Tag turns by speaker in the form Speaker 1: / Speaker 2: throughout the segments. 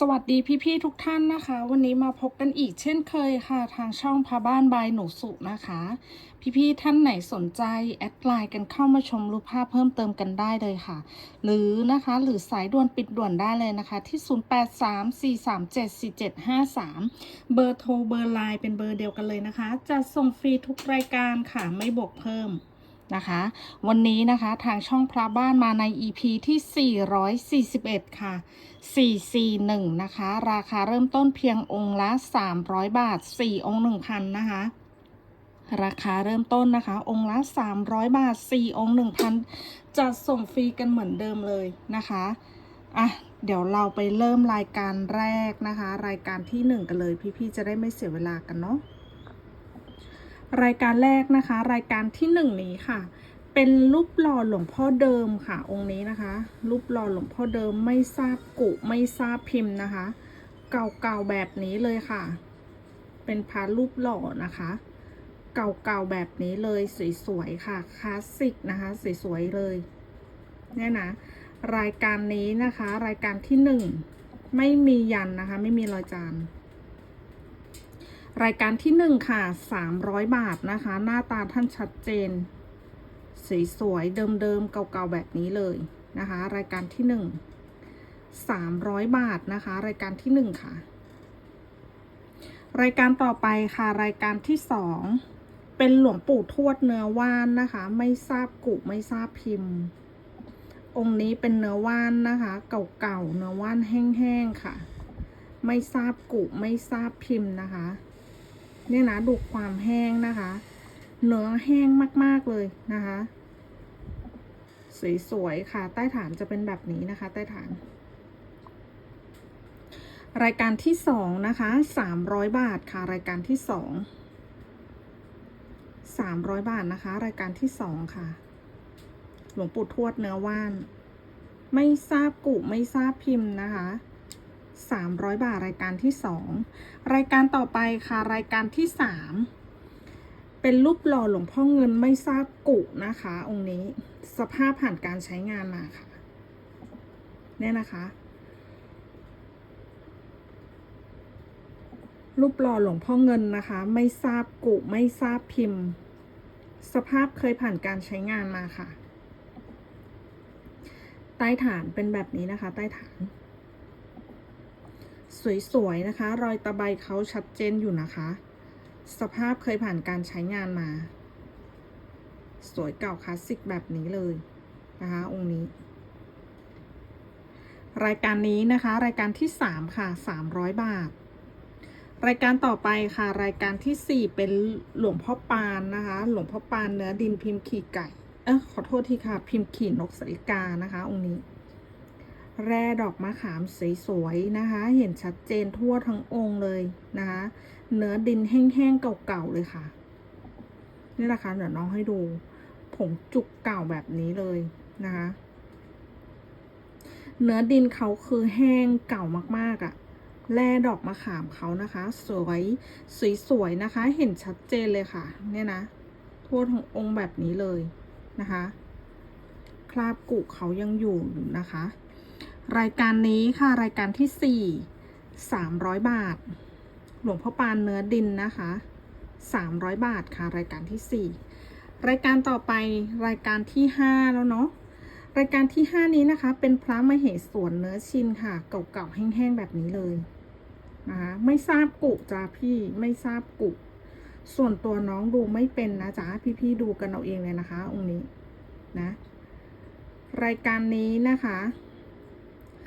Speaker 1: สวัสดีพี่ ๆ ทุกท่านนะคะ วันนี้มาพบกันอีกเช่นเคยค่ะ ทางช่องพาบ้านบายหนูสุนะคะ พี่ ๆ ท่านไหนสนใจ แอดไลน์กันเข้ามาชมรูปภาพเพิ่มเติมกันได้เลยค่ะ หรือนะคะหรือสายด่วนปิดด่วนได้เลยนะคะ ที่ 0834374753 เบอร์โทรเบอร์ไลน์เป็นเบอร์เดียวกันเลยนะคะจะส่งฟรีทุกรายการค่ะไม่บวกเพิ่ม นะคะ วันนี้นะคะทางช่องพระบ้านมาใน EP ที่ 441 ค่ะ 441 นะคะ ราคาเริ่มต้นเพียงองค์ละ 300 บาท 4 องค์ 1,000 นะคะ ราคาเริ่มต้นนะคะ องค์ละ 300 บาท 4 องค์ 1,000 จะส่งฟรีกันเหมือนเดิมเลยนะคะอะเดี๋ยวเราไปเริ่มรายการแรกนะคะ รายการที่ 1 กันเลย พี่ๆจะได้ไม่เสียเวลากันเนาะ รายการแรกนะคะ รายการที่หนึ่งนี้ค่ะ เป็นรูปหล่อหลวงพ่อเดิมค่ะ องค์นี้นะคะ รูปหล่อหลวงพ่อเดิมไม่ทราบกุไม่ทราบพิมพ์นะคะ เก่าๆแบบนี้เลยค่ะ เป็นพระรูปหล่อนะคะ เก่าๆแบบนี้เลยสวยๆค่ะคลาสสิกนะคะสวยๆเลยเนี่ยนะรายการนี้นะคะ รายการที่หนึ่งไม่มียันนะคะ ไม่มีรอยจาน รายการที่หนึ่งค่ะสามร้อยบาทนะคะ หน้าตาท่านชัดเจน สีสวยเดิมๆเก่าๆแบบนี้เลยนะคะ รายการที่หนึ่งสามร้อยบาทนะคะ รายการที่หนึ่งค่ะ รายการต่อไปค่ะรายการที่สองเป็นหลวงปู่ทวดเนื้อว่านนะคะ ไม่ทราบกุไม่ทราบพิมพ์ องค์นี้เป็นเนื้อว่านนะคะ เก่าๆเนื้อว่านแห้งๆค่ะ ไม่ทราบกุไม่ทราบพิมพ์นะคะ เนี่ยนะดูความแห้งนะคะ เนื้อแห้งมากๆเลยนะคะ สวยๆค่ะ ใต้ฐานจะเป็นแบบนี้นะคะ ใต้ฐาน รายการที่สองนะคะสามร้อยบาทค่ะ รายการที่สองสามร้อยบาทนะคะ รายการที่สองค่ะ หลวงปู่ทวดเนื้อว่าน ไม่ทราบกุไม่ทราบพิมพ์นะคะ สามร้อยบาทรายการที่สองรายการต่อไปค่ะรายการที่สามเป็นรูปหล่อหลวงพ่อเงินไม่ทราบกุนะคะ องค์นี้สภาพผ่านการใช้งานมาค่ะเนี่ยนะคะ รูปหล่อหลวงพ่อเงินนะคะ ไม่ทราบกุไม่ทราบพิมพ์ สภาพเคยผ่านการใช้งานมาค่ะ ใต้ฐานเป็นแบบนี้นะคะ ใต้ฐาน สวยๆนะคะ รอยตะไบเขาชัดเจนอยู่นะคะ สภาพเคยผ่านการใช้งานมา สวยเก่าคลาสสิกแบบนี้เลยนะคะ องค์นี้ รายการนี้นะคะ รายการที่สามค่ะสามร้อยบาท รายการต่อไปค่ะ รายการที่สี่เป็นหลวงพ่อปานนะคะ หลวงพ่อปานเนื้อดินพิมพ์ขี่ไก่ เออขอโทษทีค่ะ พิมพ์ขี่นกสริกานะคะ องค์นี้ แร่ดอกมะขามสวยๆนะคะ เห็นชัดเจนทั่วทั้งองค์เลยนะคะ เนื้อดินแห้งๆเก่าๆเลยค่ะ นี่นะคะเดี๋ยวน้องให้ดูผงจุกเก่าแบบนี้เลยนะคะ เนื้อดินเขาคือแห้งเก่ามากๆอะ่ะแร่ดอกมะขามเขานะคะ สวยสวยๆนะคะ เห็นชัดเจนเลยค่ะ เนี่ยนะทั่วทั้งองค์แบบนี้เลยนะคะ คราบกุเขายังอยู่นะคะ รายการนี้ค่ะรายการที่สี่สามร้อยบาท หลวงพ่อปานเนื้อดินนะคะสามร้อยบาทค่ะ รายการที่สี่รายการต่อไปรายการที่ห้าแล้วเนาะรายการที่ห้านี้นะคะ เป็นพระมเหสวนเนื้อชินค่ะ เก่าๆแห้งๆแบบนี้เลยนะคะไม่ทราบกุจ้าพี่ไม่ทราบกุ ส่วนตัวน้องดูไม่เป็นนะจ๊ะพี่ๆดูกันเอาเองเลยนะคะ องค์นี้นะ รายการนี้นะคะ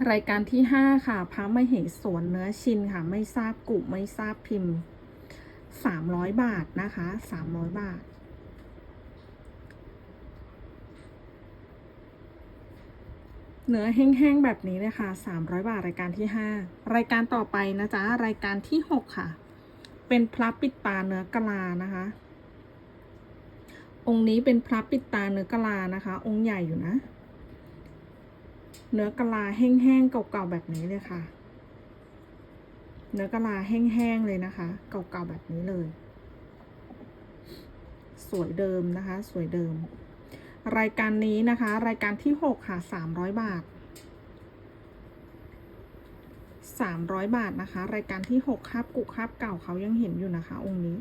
Speaker 1: รายการที่ห้าค่ะพระมเหสวนเนื้อชินค่ะ ไม่ทราบกุไม่ทราบพิมพ์สามร้อยบาทนะคะสามร้อยบาท เนื้อแห้งๆ แบบนี้เลยค่ะสามร้อยบาทรายการที่ห้ารายการต่อไปนะจ๊ะ รายการที่หกค่ะ เป็นพระปิดตาเนื้อกะลานะคะ องค์นี้เป็นพระปิดตาเนื้อกะลานะคะ องค์ใหญ่อยู่นะ เนื้อกะลาแห้งๆเก่าๆแบบนี้เลยค่ะ เนื้อกะลาแห้งๆเลยนะคะ เก่าๆแบบนี้เลย สวยเดิมนะคะ สวยเดิม รายการนี้นะคะ รายการที่หกค่ะสามร้อยบาทสามร้อยบาทนะคะ รายการที่หกคาบกุคาบเก่าเขายังเห็นอยู่นะคะ องค์นี้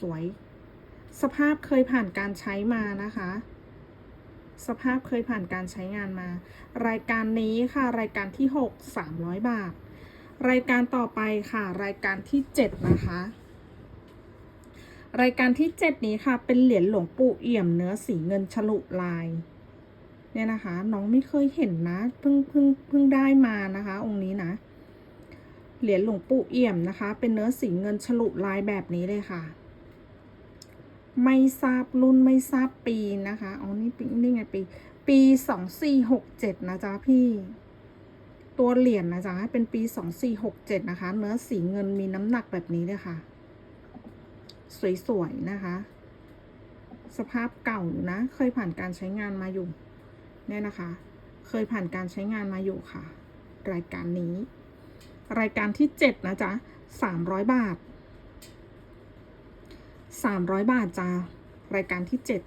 Speaker 1: สวยๆสภาพเคยผ่านการใช้มานะคะ สภาพเคยผ่านการใช้งานมา รายการนี้ค่ะ รายการที่หกสามร้อยบาท รายการต่อไปค่ะ รายการที่เจ็ดนะคะ รายการที่เจ็ดนี้ค่ะ เป็นเหรียญหลวงปู่เอี่ยมเนื้อสีเงินฉลุลายเนี่ยนะคะ น้องไม่เคยเห็นนะเพิ่งเพิ่งเพิ่งได้มานะคะ องค์นี้นะเหรียญหลวงปู่เอี่ยมนะคะ เป็นเนื้อสีเงินฉลุลายแบบนี้เลยค่ะ ไม่ทราบรุ่นไม่ทราบปีนะคะอ๋อนี่ปีนี่ไงปี ปีสองสี่หกเจ็ดนะจ๊ะพี่ ตัวเหรียญนะจ๊ะเป็นปีสองสี่หกเจ็ดนะคะ เนื้อสีเงินมีน้ำหนักแบบนี้เลยค่ะ สวยๆนะคะ สภาพเก่าอยู่นะ เคยผ่านการใช้งานมาอยู่ เนี่ยนะคะ เคยผ่านการใช้งานมาอยู่ค่ะ รายการนี้ รายการที่เจ็ดนะจ๊ะสามร้อยบาท สามร้อยบาทจ้ารายการที่เจ็ด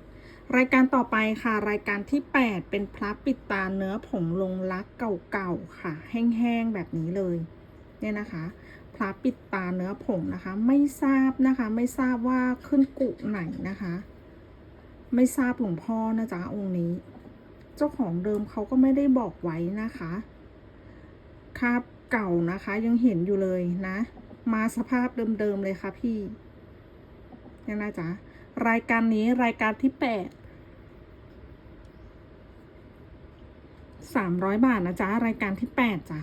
Speaker 1: รายการต่อไปค่ะ รายการที่แปดเป็นพระปิดตาเนื้อผงลงรักเก่าๆค่ะ แห้งๆแบบนี้เลยเนี่ยนะคะพระปิดตาเนื้อผงนะคะ ไม่ทราบนะคะ ไม่ทราบว่าขึ้นกุไหนนะคะ ไม่ทราบหลวงพ่อนะจ๊ะองค์นี้ เจ้าของเดิมเขาก็ไม่ได้บอกไว้นะคะคาบเก่านะคะยังเห็นอยู่เลยนะ มาสภาพเดิมๆเลยค่ะพี่ เนี่ยนะจ๊ะรายการนี้รายการที่แปดสามร้อยบาทนะจ๊ะรายการที่แปดจ้ะ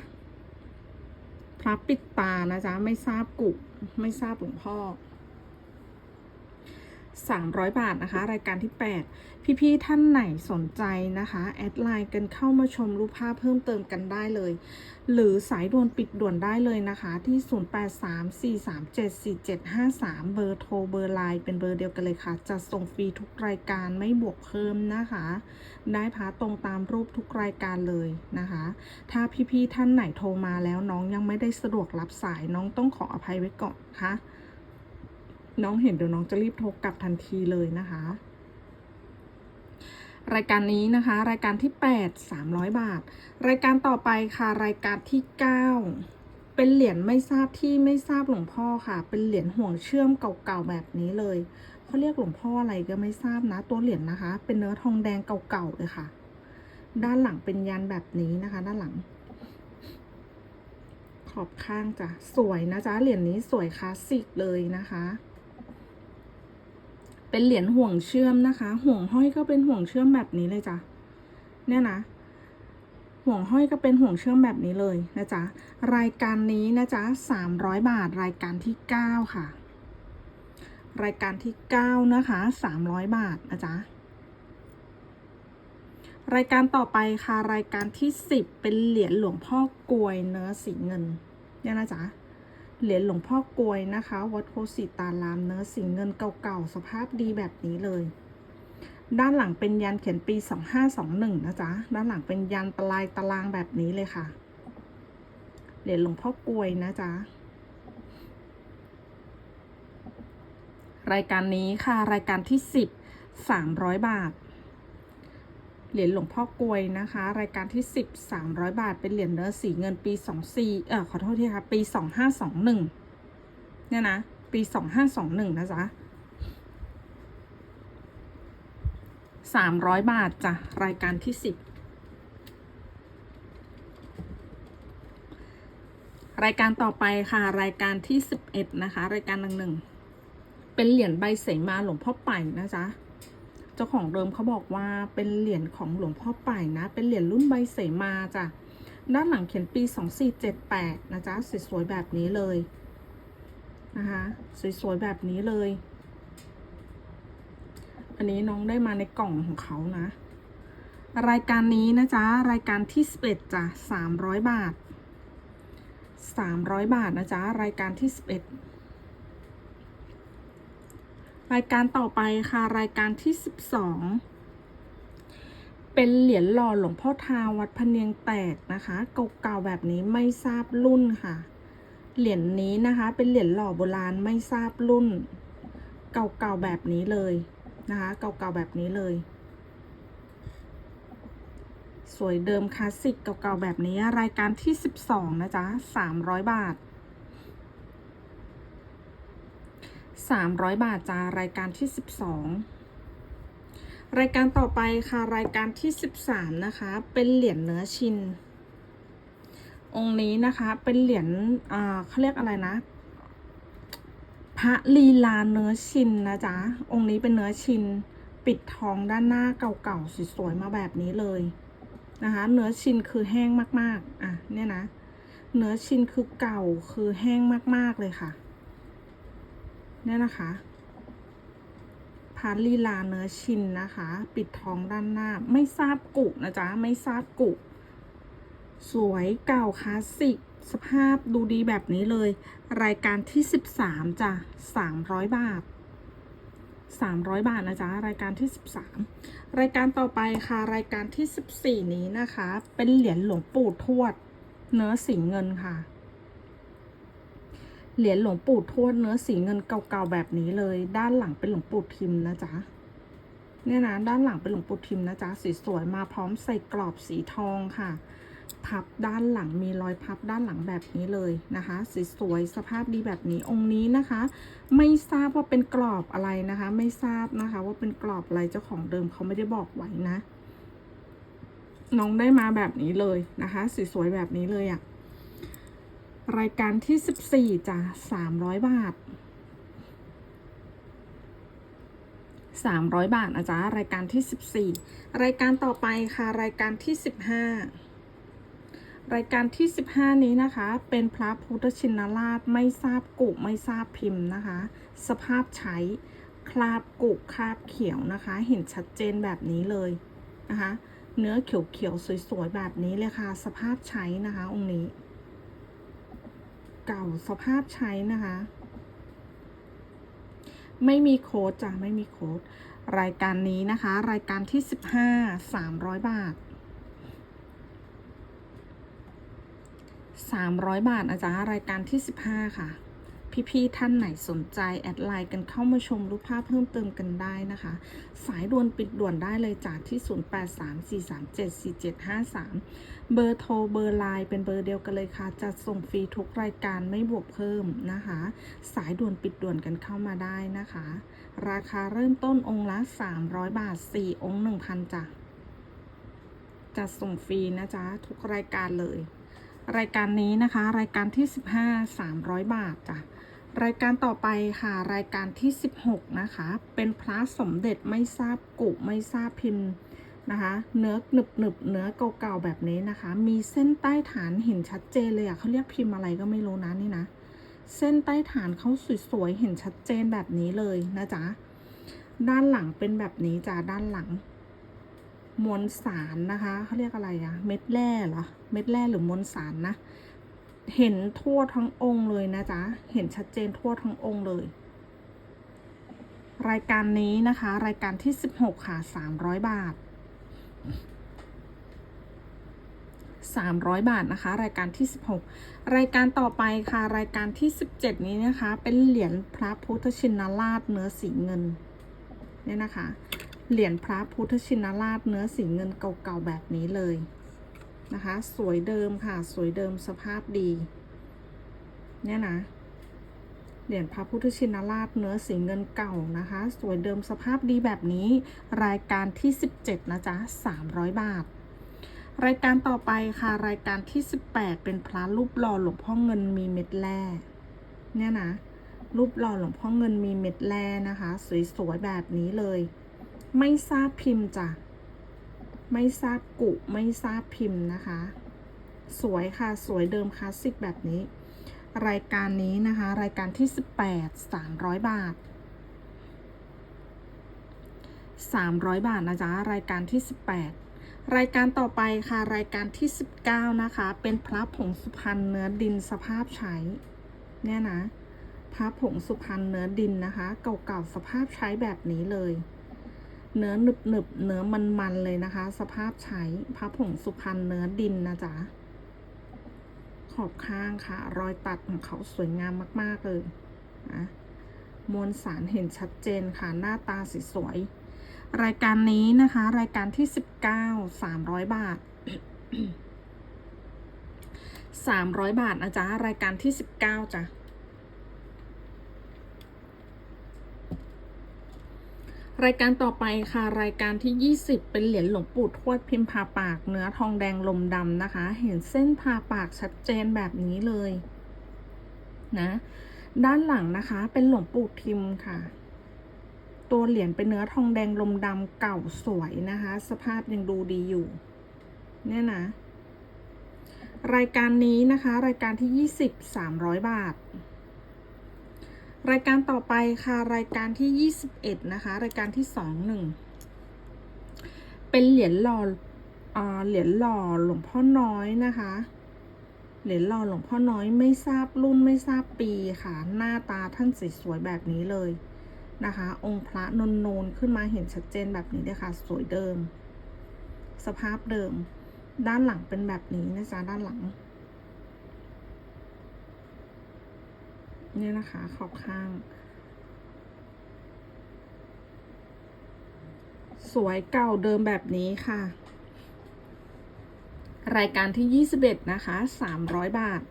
Speaker 1: พระปิดตานะจ๊ะไม่ทราบกุไม่ทราบหลวงพ่อ 300 บาทนะคะ รายการที่ 8 พี่ๆท่านไหนสนใจนะคะ แอดไลน์กันเข้ามาชมรูปภาพเพิ่มเติมกันได้เลย หรือสายด่วนปิดด่วนได้เลยนะคะที่ 0834374753 เบอร์โทรเบอร์ไลน์เป็นเบอร์เดียวกันเลยค่ะ จะส่งฟรีทุกรายการไม่บวกเพิ่มนะคะ ได้พาตรงตามรูปทุกรายการเลยนะคะ ถ้าพี่ๆท่านไหนโทรมาแล้วน้องยังไม่ได้สะดวกรับสายน้องต้องขออภัยไว้ก่อนนะคะ น้องเห็นเดี๋ยวน้องจะรีบโทรกลับทันทีเลยนะคะ รายการนี้นะคะ รายการที่ 8 300 บาท รายการต่อไปค่ะ รายการที่ 9 เป็นเหรียญไม่ทราบที่ไม่ทราบหลวงพ่อค่ะ เป็นเหรียญห่วงเชื่อมเก่าๆแบบนี้เลยเขาเรียกหลวงพ่ออะไรก็ไม่ทราบนะ ตัวเหรียญนะคะ เป็นเนื้อทองแดงเก่าๆเลยค่ะ ด้านหลังเป็นยันแบบนี้นะคะ ด้านหลังขอบข้างจ้ะ สวยนะจ๊ะ เหรียญนี้สวยคลาสสิกเลยนะคะ เป็นเหรียญห่วงเชื่อมนะคะ ห่วงห้อยก็เป็นห่วงเชื่อมแบบนี้เลยจ้ะ เนี่ยนะ ห่วงห้อยก็เป็นห่วงเชื่อมแบบนี้เลยนะจ๊ะ รายการนี้นะจ๊ะสามร้อยบาทรายการที่เก้าค่ะ รายการที่เก้านะคะสามร้อยบาทนะจ๊ะรายการต่อไปค่ะรายการที่สิบเป็นเหรียญหลวงพ่อกลวยเนื้อสีเงินเนี่ยนะจ๊ะ เหรียญหลวงพ่อกลวยนะคะ วัดโคสิตารามเนื้อสีเงินเก่าๆ สภาพดีแบบนี้เลย ด้านหลังเป็นยันเขียนปี 2521 นะจ๊ะ ด้านหลังเป็นยันตะลายตารางแบบนี้เลยค่ะ เหรียญหลวงพ่อกลวยนะจ๊ะรายการนี้ค่ะ รายการที่ 10 300 บาท เหรียญหลวงพ่อกวยนะคะ รายการที่ 10 300 บาท เป็นเหรียญเนื้อสีเงินปี 24 เอ่อขอโทษทีค่ะ ปี 2521 เนี่ยนะ ปี 2521 นะจ๊ะ300 บาทจ้ะ รายการที่ 10 รายการต่อไปค่ะ รายการที่ 11 นะคะ รายการหนึ่งหนึ่งเป็นเหรียญใบเสมาหลวงพ่อไป่นะจ๊ะ เจ้าของเดิมเขาบอกว่าเป็นเหรียญของหลวงพ่อป่ายนะ เป็นเหรียญรุ่นใบเสมาจ้ะ ด้านหลังเขียนปี 2478 นะจ๊ะสวยๆแบบนี้เลยนะคะสวยๆแบบนี้เลย อันนี้น้องได้มาในกล่องของเขานะ รายการนี้นะจ๊ะ รายการที่11จ้ะ300 บาท 300 บาทนะจ๊ะ รายการที่11 รายการต่อไปค่ะรายการที่ 12 เป็นเหรียญหล่อหลวงพ่อทาวัดพเนียงแตกนะคะเก่าๆแบบนี้ไม่ทราบรุ่นค่ะ เหรียญนี้นะคะ เป็นเหรียญหล่อโบราณไม่ทราบรุ่น เก่าๆแบบนี้เลยนะคะ เก่าๆแบบนี้เลย สวยเดิมคลาสสิกเก่าๆแบบนี้รายการที่สิบสองนะจ๊ะสามร้อยบาท สามร้อยบาทจ้ารายการที่สิบสองรายการต่อไปค่ะรายการที่สิบสามนะคะ เป็นเหรียญเนื้อชิน องค์นี้นะคะเป็นเหรียญอ่าเขาเรียกอะไรนะ พระลีลาเนื้อชินนะจ๊ะองค์นี้เป็นเนื้อชิน ปิดทองด้านหน้าเก่าๆสวยๆมาแบบนี้เลยนะคะเนื้อชินคือแห้งมากๆ อะเนี่ยนะ เนื้อชินคือเก่าคือแห้งมากๆเลยค่ะ เนี่ยนะคะพาลีลาเนื้อชินนะคะ ปิดทองด้านหน้า ไม่ทราบกุนะจ๊ะ ไม่ทราบกุ สวยเก่าคลาสสิก สภาพดูดีแบบนี้เลย รายการที่ 13จ้ะ300 บาท 300 บาทนะจ๊ะ รายการที่ 13 รายการต่อไปค่ะ รายการที่ 14 นี้นะคะ เป็นเหรียญหลวงปู่ทวด เนื้อสีเงินค่ะ เหรียญหลวงปู่ทวดเนื้อสีเงินเก่าๆแบบนี้เลย ด้านหลังเป็นหลวงปู่ทิมนะจ๊ะเนี่ยนะด้านหลังเป็นหลวงปู่ทิมนะจ๊ะสีสวยมาพร้อมใส่กรอบสีทองค่ะ พับด้านหลังมีรอยพับด้านหลังแบบนี้เลยนะคะ สีสวยสภาพดีแบบนี้องค์นี้นะคะ ไม่ทราบว่าเป็นกรอบอะไรนะคะ ไม่ทราบนะคะ ว่าเป็นกรอบอะไรเจ้าของเดิมเขาไม่ได้บอกไว้นะ น้องได้มาแบบนี้เลยนะคะ สีสวยแบบนี้เลยอะ รายการที่สิบสี่จ้ะสามร้อยบาทสามร้อยบาทนะจ๊ะรายการที่สิบสี่รายการต่อไปค่ะ รายการที่สิบห้ารายการที่15นี้นะคะ เป็นพระพุทธชินราชไม่ทราบกุไม่ทราบพิมพ์นะคะ สภาพใช้คราบกุคราบเขียวนะคะ เห็นชัดเจนแบบนี้เลยนะคะ เนื้อเขียวๆสวยๆแบบนี้เลยค่ะ สภาพใช้นะคะองค์นี้ เก่าสภาพใช้นะคะ ไม่มีโค้ดจ้ะไม่มีโค้ดรายการนี้นะคะ รายการที่15 300บาท300บาทนะจ๊ะรายการที่15ค่ะ พี่ๆท่านไหนสนใจ แอดไลน์กันเข้ามาชมรูปภาพเพิ่มเติมกันได้นะคะ สายด่วนปิดด่วนได้เลยจากที่ 0834374753 เบอร์โทรเบอร์ไลน์เป็นเบอร์เดียวกันเลยค่ะจัดส่งฟรีทุกรายการไม่บวกเพิ่มนะคะ สายด่วนปิดด่วนกันเข้ามาได้นะคะ ราคาเริ่มต้นองค์ละ 300 บาท 4 องค์ 1,000จ้ะจัดส่งฟรีนะจ๊ะ ทุกรายการเลยรายการนี้นะคะ รายการที่ 15 300 บาทจ้ะ รายการต่อไปค่ะรายการที่ 16 นะคะ เป็นพระสมเด็จไม่ทราบกุไม่ทราบพิมพ์นะคะ เนื้อหนึบหนึบๆเนื้อเก่าๆแบบนี้นะคะ มีเส้นใต้ฐานเห็นชัดเจนเลยอะเขาเรียกพิมพ์อะไรก็ไม่รู้นะนี่นะ เส้นใต้ฐานเขาสวยๆเห็นชัดเจนแบบนี้เลยนะจ๊ะด้านหลังเป็นแบบนี้จ้ะด้านหลัง มวลสารนะคะเขาเรียกอะไรอะเม็ดแร่เหรอเม็ดแร่หรือมวลสารนะ เห็นทั่วทั้งองค์เลยนะจ๊ะ เห็นชัดเจนทั่วทั้งองค์เลย รายการนี้นะคะ รายการที่ 16 ค่ะ 300 บาท 300 บาทนะคะ รายการที่ 16 รายการต่อไปค่ะ รายการที่ 17 นี้นะคะ เป็นเหรียญพระพุทธชินราชเนื้อสีเงินเนี่ยนะคะ เหรียญพระพุทธชินราชเนื้อสีเงินเก่าๆแบบนี้เลย นะคะ สวยเดิมค่ะ สวยเดิมสภาพดี เนี่ยนะ เหรียญพระพุทธชินราชเนื้อสีเงินเก่านะคะ สวยเดิมสภาพดีแบบนี้ รายการที่ 17 นะจ๊ะ 300 บาท รายการต่อไปค่ะ รายการที่ 18 เป็นพระรูปหล่อหลวงพ่อเงินมีเม็ดแร่เนี่ยนะ รูปหล่อหลวงพ่อเงินมีเม็ดแร่นะคะ สวยๆแบบนี้เลย ไม่ทราบพิมพ์จ้ะ ไม่ทราบกุ ไม่ทราบพิมพ์นะคะ สวยค่ะสวยเดิมคลาสสิกแบบนี้ รายการนี้นะคะ รายการที่ 18 300 บาท 300 บาทนะจ๊ะ รายการที่ 18 รายการต่อไปค่ะ รายการที่ 19 นะคะ เป็นพระผงสุพรรณเนื้อดินสภาพใช้ เนี่ยนะพระผงสุพรรณเนื้อดินนะคะ เก่าๆสภาพใช้แบบนี้เลย เนื้อหนึบหนึบๆเนื้อมันๆเลยนะคะ สภาพใช้พระผงสุพรรณเนื้อดินนะจ๊ะ ขอบข้างค่ะ รอยตัดของเขาสวยงามมาก ๆ เลยนะมวลสารเห็นชัดเจนค่ะ หน้าตาสสวยๆรายการนี้นะคะ รายการที่19 300บาทสามร้อยบาทนะจ๊ะ รายการที่สิบเก้าจ้ะ รายการต่อไปค่ะ รายการที่ 20 เป็นเหรียญหลวงปู่ทวดพิมพ์ผ่าปากเนื้อทองแดงลมดำนะคะ เห็นเส้นผ่าปากชัดเจนแบบนี้เลยนะ ด้านหลังนะคะเป็นหลวงปู่ทิมค่ะ ตัวเหรียญเป็นเนื้อทองแดงลมดำเก่าสวยนะคะ สภาพยังดูดีอยู่ เนี่ยนะ รายการนี้นะคะ รายการที่ 20 300 บาท รายการต่อไปค่ะ รายการที่ 21 นะคะ รายการที่ 21 เป็นเหรียญหล่ออ่าเหรียญหล่อหลวงพ่อน้อยนะคะ เหรียญหล่อหลวงพ่อน้อยไม่ทราบรุ่นไม่ทราบปีค่ะ หน้าตาท่านสวยแบบนี้เลยนะคะ องค์พระนนนนขึ้นมาเห็นชัดเจนแบบนี้เลยค่ะ สวยเดิม สภาพเดิม ด้านหลังเป็นแบบนี้นะจ๊ะด้านหลัง เนี่ยนะคะขอบข้าง สวยเก่าเดิมแบบนี้ค่ะ รายการที่ 21 นะคะ 300 บาท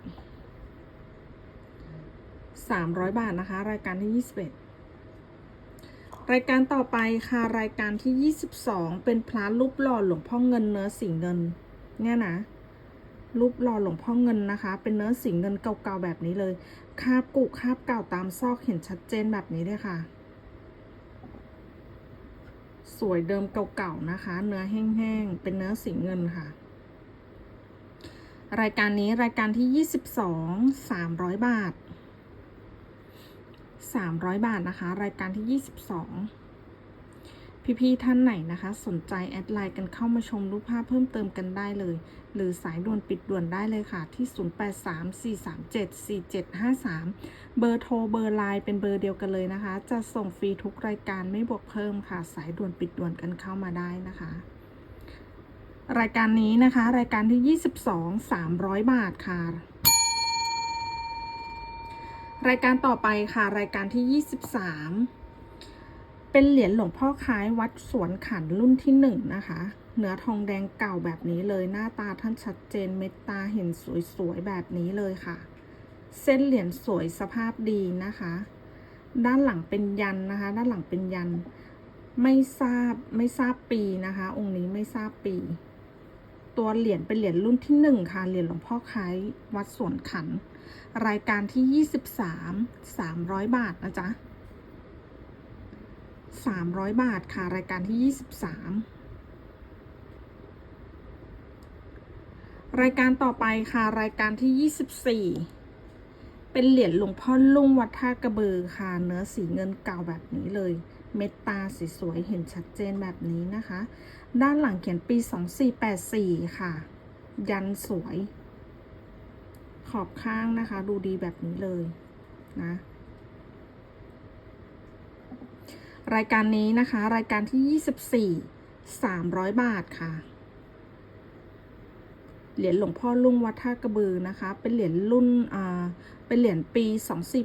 Speaker 1: 300 บาทนะคะ รายการที่ 21 รายการต่อไปค่ะ รายการที่ 22 เป็นพระรูปหล่อหลวงพ่อเงินเนื้อสีเงิน เนี่ยนะ รูปหล่อหลวงพ่อเงินนะคะ เป็นเนื้อสีเงินเก่าๆแบบนี้เลย คาบกุคาบเก่าตามซอกเห็นชัดเจนแบบนี้เลยค่ะ สวยเดิมเก่าๆนะคะ เนื้อแห้งๆ เป็นเนื้อสีเงินค่ะ รายการนี้รายการที่ 22 300 บาท 300 บาทนะคะ รายการที่ 22 พี่ๆท่านไหนนะคะ สนใจแอดไลน์กันเข้ามาชมรูปภาพเพิ่มเติมกันได้เลย หรือสายด่วนปิดด่วนได้เลยค่ะที่ 0834374753 เบอร์โทรเบอร์ไลน์เป็นเบอร์เดียวกันเลยนะคะ จะส่งฟรีทุกรายการไม่บวกเพิ่มค่ะ สายด่วนปิดด่วนกันเข้ามาได้นะคะ รายการนี้นะคะ รายการที่ 22 300 บาทค่ะรายการต่อไปค่ะ รายการที่ 23 เป็นเหรียญหลวงพ่อคล้ายวัดสวนขันรุ่นที่หนึ่งนะคะ เนื้อทองแดงเก่าแบบนี้เลยหน้าตาท่านชัดเจนเม็ดตาเห็นสวยๆแบบนี้เลยค่ะ เส้นเหรียญสวยสภาพดีนะคะ ด้านหลังเป็นยันนะคะ ด้านหลังเป็นยัน ไม่ทราบไม่ทราบปีนะคะ องค์นี้ไม่ทราบปี ตัวเหรียญเป็นเหรียญรุ่นที่หนึ่งค่ะเหรียญหลวงพ่อคล้ายวัดสวนขัน รายการที่ยี่สิบสามสามร้อยบาทนะจ๊ะ สามร้อยบาทค่ะ รายการที่ยี่สิบสามรายการต่อไปค่ะ รายการที่ยี่สิบสี่เป็นเหรียญหลวงพ่อลุงวัดท่ากระเบือค่ะ เนื้อสีเงินเก่าแบบนี้เลย เม็ดตาสีสวยเห็นชัดเจนแบบนี้นะคะ ด้านหลังเขียนปี 2484 ค่ะ ยันสวย ขอบข้างนะคะ ดูดีแบบนี้เลยนะ รายการนี้นะคะ รายการที่ 24 300 บาทค่ะ เหรียญหลวงพ่อลุงวัดท่ากระบือนะคะ เป็นเหรียญรุ่นอ่าเป็นเหรียญปี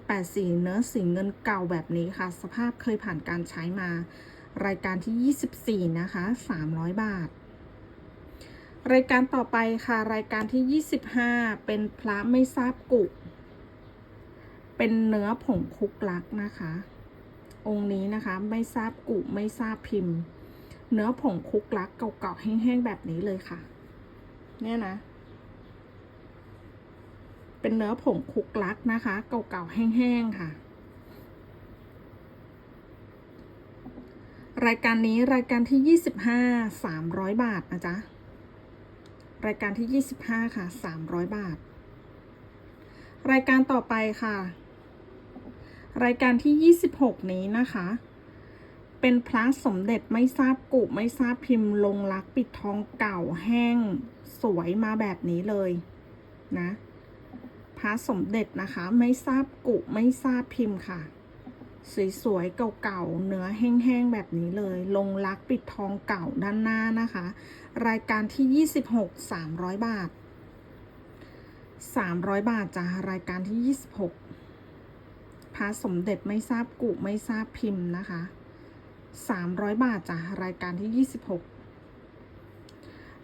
Speaker 1: 2484 เนื้อสีเงินเก่าแบบนี้ค่ะ สภาพเคยผ่านการใช้มา รายการที่ 24 นะคะ 300 บาทรายการต่อไปค่ะรายการที่ 25 เป็นพระไม่ทราบกุ เป็นเนื้อผงคุกลักนะคะ องค์นี้นะคะ ไม่ทราบกุไม่ทราบพิมพ์ เนื้อผงคุกลักเก่าๆแห้งๆแบบนี้เลยค่ะ เนี่ยนะ เป็นเนื้อผงคุกลักนะคะ เก่าๆแห้งๆค่ะรายการนี้รายการที่ 25 300 บาทนะจ๊ะ รายการที่ 25 ค่ะ 300 บาท รายการต่อไปค่ะ รายการที่ 26 นี้นะคะ เป็นพระสมเด็จไม่ทราบกุไม่ทราบพิมพ์ลงรักปิดทองเก่าแห้งสวยมาแบบนี้เลยนะพระสมเด็จนะคะ ไม่ทราบกุไม่ทราบพิมพ์ค่ะ สวยๆเก่าๆเนื้อแห้งๆแบบนี้เลย ลงรักปิดทองเก่าด้านหน้านะคะ รายการที่ 26 300 บาท 300 บาทจ้ะรายการที่ 26 พระสมเด็จไม่ทราบกุไม่ทราบพิมพ์นะคะ 300 บาทจ้ะรายการที่ 26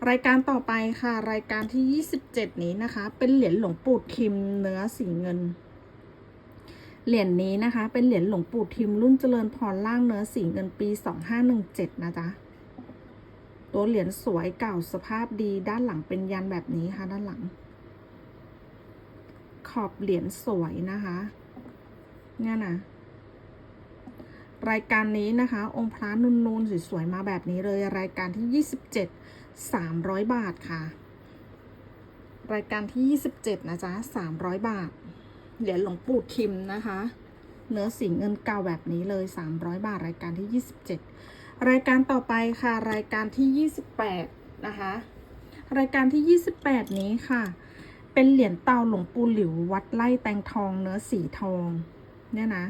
Speaker 1: รายการต่อไปค่ะ รายการที่ 27 นี้นะคะ เป็นเหรียญหลวงปู่ทิมเนื้อสีเงิน เหรียญนี้นะคะ เป็นเหรียญหลวงปู่ทิมรุ่นเจริญพรล่างเนื้อสีเงินปี 2517 นะจ๊ะตัวเหรียญสวยเก่าสภาพดีด้านหลังเป็นยันแบบนี้ค่ะ ด้านหลัง ขอบเหรียญสวยนะคะ เนี่ยนะรายการนี้นะคะ องค์พระนูนๆสวยๆมาแบบนี้เลยรายการที่ 27 300 บาทค่ะ รายการที่ 27 นะจ๊ะ 300 บาท เหรียญหลวงปู่ทิมนะคะ เนื้อสีเงินเก่าแบบนี้เลย 300 บาท รายการที่ 27 รายการต่อไปค่ะ รายการที่ 28 นะคะ รายการที่ 28 นี้ค่ะ เป็นเหรียญเตาหลวงปู่หลิววัดไล่แตงทองเนื้อสีทอง เนี่ยนะ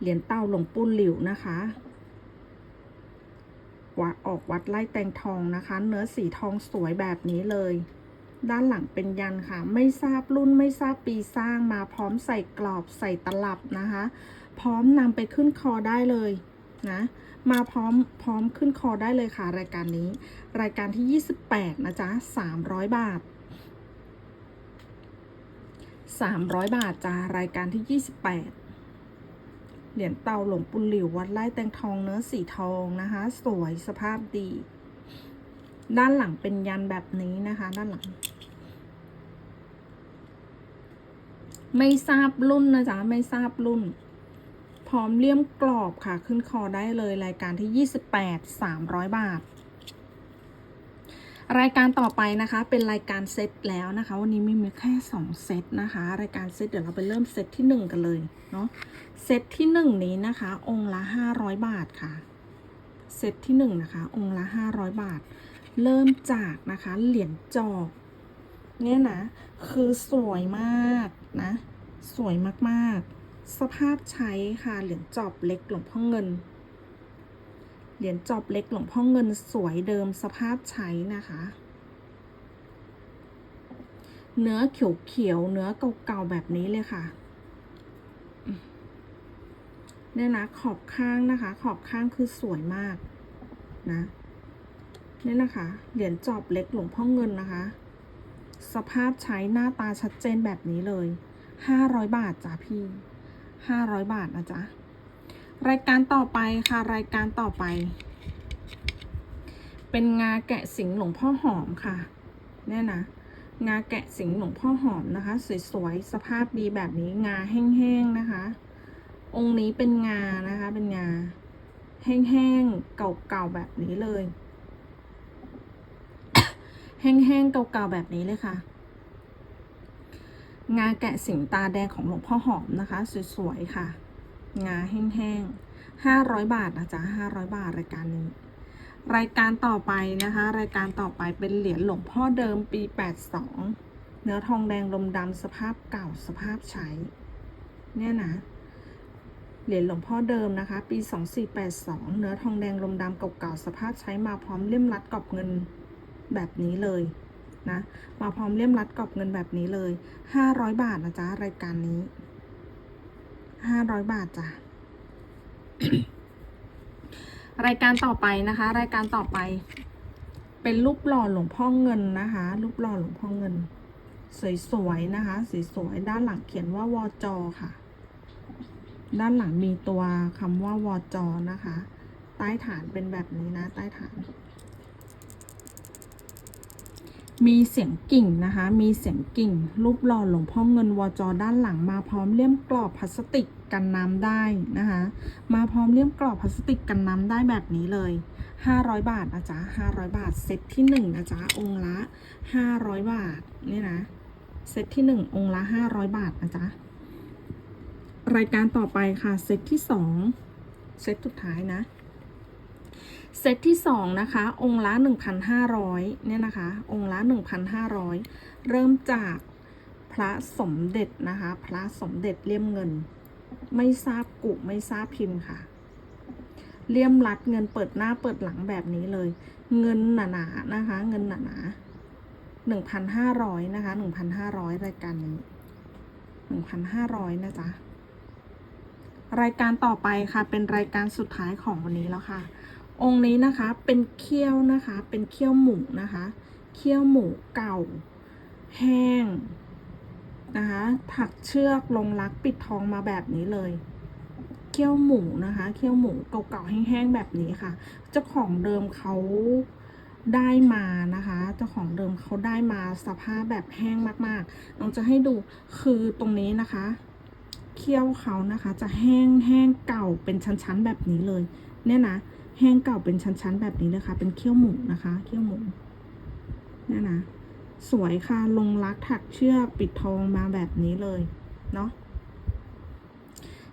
Speaker 1: เหรียญเต้าหลวงปู่หลิวนะคะวัดออกวัดไล่แตงทองนะคะ เนื้อสีทองสวยแบบนี้เลย ด้านหลังเป็นยันค่ะ ไม่ทราบรุ่นไม่ทราบปีสร้างมาพร้อมใส่กรอบใส่ตลับนะคะ พร้อมนำไปขึ้นคอได้เลยนะมาพร้อมพร้อมขึ้นคอได้เลยค่ะ รายการนี้ รายการที่ 28 นะจ๊ะ 300 บาท 300 บาทจ้ารายการที่ 28 เหรียญเตาหลงปู่หลิววัดไร่แตงทองเนื้อสีทองนะคะ สวยสภาพดี ด้านหลังเป็นยันแบบนี้นะคะ ด้านหลัง ไม่ทราบรุ่นนะจ๊ะ ไม่ทราบรุ่น พร้อมเลี่ยมกรอบค่ะ ขึ้นคอได้เลยรายการที่ 28 300 บาท รายการต่อไปนะคะเป็นรายการเซตแล้วนะคะ วันนี้มีมีแค่2เซตนะคะ รายการเซตเดี๋ยวเราไปเริ่มเซตที่ 1 กันเลยเนาะเซตที่ 1 นี้นะคะ องค์ละ 500 บาทค่ะเซตที่ 1 นะคะ องค์ละ 500 บาท เริ่มจากนะคะเหรียญจอบเนี่ยนะคือสวยมากนะสวยมากๆ สภาพใช้ค่ะเหรียญจอบเล็กหลวงพ่อเงิน เหรียญจอบเล็กหลวงพ่อเงินสวยเดิมสภาพใช้นะคะ เนื้อเขียวๆเนื้อเก่าๆแบบนี้เลยค่ะเนี่ยนะขอบข้างนะคะ ขอบข้างคือสวยมากนะเนี่ยนะคะ เหรียญจอบเล็กหลวงพ่อเงินนะคะ สภาพใช้หน้าตาชัดเจนแบบนี้เลยห้าร้อยบาทจ้ะพี่ห้าร้อยบาทนะจ๊ะ รายการต่อไปค่ะ รายการต่อไป เป็นงาแกะสิงหลวงพ่อหอมค่ะเนี่ยนะงาแกะสิงหลวงพ่อหอมนะคะ สวยๆสภาพดีแบบนี้งาแห้งๆนะคะ องค์นี้เป็นงานะคะ เป็นงา แห้งๆเก่าๆแบบนี้เลย แห้งๆเก่าๆแบบนี้เลยค่ะ งาแกะสิงตาแดงของหลวงพ่อหอมนะคะ สวยๆค่ะ งาแห้งๆห้าร้อยบาทนะจ๊ะห้าร้อยบาทรายการนี้ รายการต่อไปนะคะ รายการต่อไปเป็นเหรียญหลวงพ่อเดิมปีแปดสองเนื้อทองแดงลมดำสภาพเก่าสภาพใช้ เนี่ยนะ เหรียญหลวงพ่อเดิมนะคะ ปี 2482 เนื้อทองแดงลมดำเก่าๆสภาพใช้มาพร้อมเลี่ยมรัดกรอบเงินแบบนี้เลยนะ มาพร้อมเลี่ยมรัดกรอบเงินแบบนี้เลย 500 บาทนะจ๊ะรายการนี้ 500บาทจ้ะรายการต่อไปนะคะ รายการต่อไป เป็นรูปหล่อหลวงพ่อเงินนะคะ รูปหล่อหลวงพ่อเงิน สวยๆนะคะสวยๆด้านหลังเขียนว่าวจอค่ะ ด้านหลังมีตัวคำว่าวจอนะคะ ใต้ฐานเป็นแบบนี้นะ ใต้ฐาน มีเสียงกิ่งนะคะ มีเสียงกิ่ง รูปหล่อหลวงพ่อเงินวจอด้านหลังมาพร้อมเลี่ยมกรอบพลาสติกกันน้ำได้นะคะ มาพร้อมเลี่ยมกรอบพลาสติกกันน้ำได้แบบนี้เลย 500 บาทนะจ๊ะ500 บาท เซตที่1นะจ๊ะองค์ละ 500 บาทนี่นะ เซตที่ 1 องค์ละ 500 บาทนะจ๊ะ รายการต่อไปค่ะ เซตที่ 2 เซตสุดท้ายนะ เซตที่ 2 นะคะ องค์ละ 1,500เนี่ยนะคะ องค์ละ 1,500 เริ่มจากพระสมเด็จนะคะ พระสมเด็จเลี่ยมเงิน ไม่ทราบกุไม่ทราบพิมพ์ค่ะ เลี่ยมรัดเงินเปิดหน้าเปิดหลังแบบนี้เลย เงินหนาๆนะคะ เงินหนาๆหนึ่งพันห้าร้อยนะคะหนึ่งพันห้าร้อยรายการนี้หนึ่งพันห้าร้อยนะจ๊ะ รายการต่อไปค่ะ เป็นรายการสุดท้ายของวันนี้แล้วค่ะ องค์นี้นะคะเป็นเขี้ยวนะคะ เป็นเขี้ยวหมูนะคะเขี้ยวหมูเก่า แห้งนะคะถักเชือกลงรักปิดทองมาแบบนี้เลยเขี้ยวหมูนะคะเขี้ยวหมูเก่าๆแห้งๆแบบนี้ค่ะ เจ้าของเดิมเขาได้มานะคะ เจ้าของเดิมเขาได้มาสภาพแบบแห้งมากๆน้องจะให้ดูคือตรงนี้นะคะเขี้ยวเขานะคะจะแห้งแห้งเก่าเป็นชั้นๆแบบนี้เลย เนี่ยนะ แห้งเก่าเป็นชั้นๆ แบบนี้เลยค่ะ เป็นเขี้ยวหมูนะคะเขี้ยวหมูนี่นะ สวยค่ะ ลงรักถักเชือกปิดทองมาแบบนี้เลยเนาะ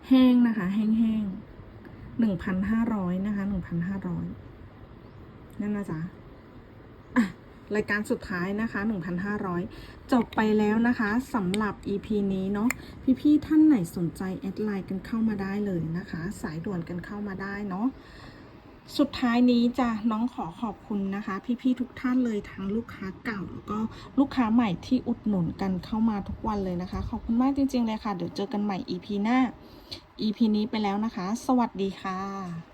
Speaker 1: แห้งนะคะ แห้งๆหนึ่งพันห้าร้อยนะคะหนึ่งพันห้าร้อยนั่นนะจ๊ะอะรายการสุดท้ายนะคะ 1,500 จบไปแล้วนะคะสำหรับ EP นี้เนาะพี่ ๆ ท่านไหนสนใจ แอดไลน์กันเข้ามาได้เลยนะคะ สายด่วนกันเข้ามาได้เนาะ สุดท้ายนี้จะน้องขอขอบคุณนะคะ พี่ๆทุกท่านเลยทั้งลูกค้าเก่าแล้วก็ลูกค้าใหม่ที่อุดหนุนกันเข้ามาทุกวันเลยนะคะ ขอบคุณมากจริงๆเลยค่ะ เดี๋ยวเจอกันใหม่ EP หน้า EP นี้ไปแล้วนะคะ สวัสดีค่ะ